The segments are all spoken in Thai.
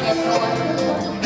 เก็บตัว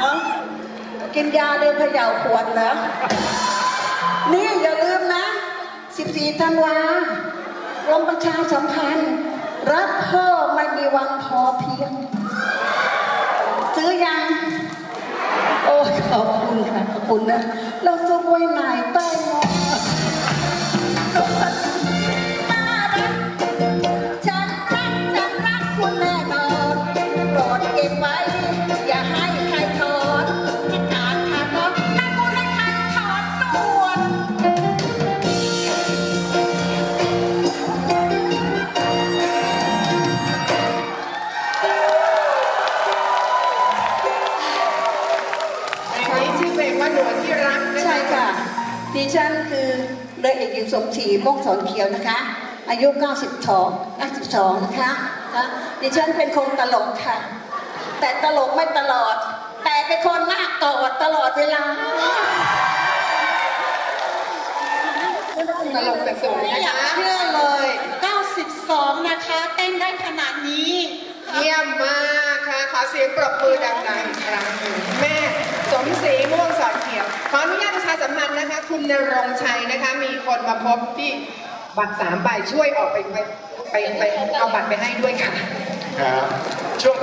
เอ้ากินยาเลยเยาขวดเหรอ นี่อย่าลืมนะ 14 ธันวากรมประชาสัมพันธ์ รักพ่อไม่มีวันพอเพียง ซื้อยัง โอ้ยขอบคุณค่ะ ขอบคุณนะ เราซุกไว้ไหนใต้หมอ ชื่อเพลว่าหนวดที่รักนะใช่ค่ะ ดิฉันคือเรือเอกหญิงสมศรีม่วงสอนเขียวนะคะ อายุ 92 92นะคะคะดิฉันเป็นคนตลกค่ะ แต่ตลกไม่ตลอด แต่เป็นคนหน้ากอดตลอดเวลาตลกแต่สวยไม่นะอยากคะเชื่อเลย 92 นะคะ เต้นได้ขนาดนี้ เยี่ยมมากค่ะ ขอเสียงปรบมือดังๆอีกครั้งหนึ่งแม่สมศรีม่วงสอดเขียว ขออนุญาตประชาสัมพันธ์นะคะ คุณนรงชัยนะคะ มีคนมาพบที่บัตรสามใบช่วยออกไปไปไปไปเอาบัตรไปให้ด้วยค่ะ ครับช่วง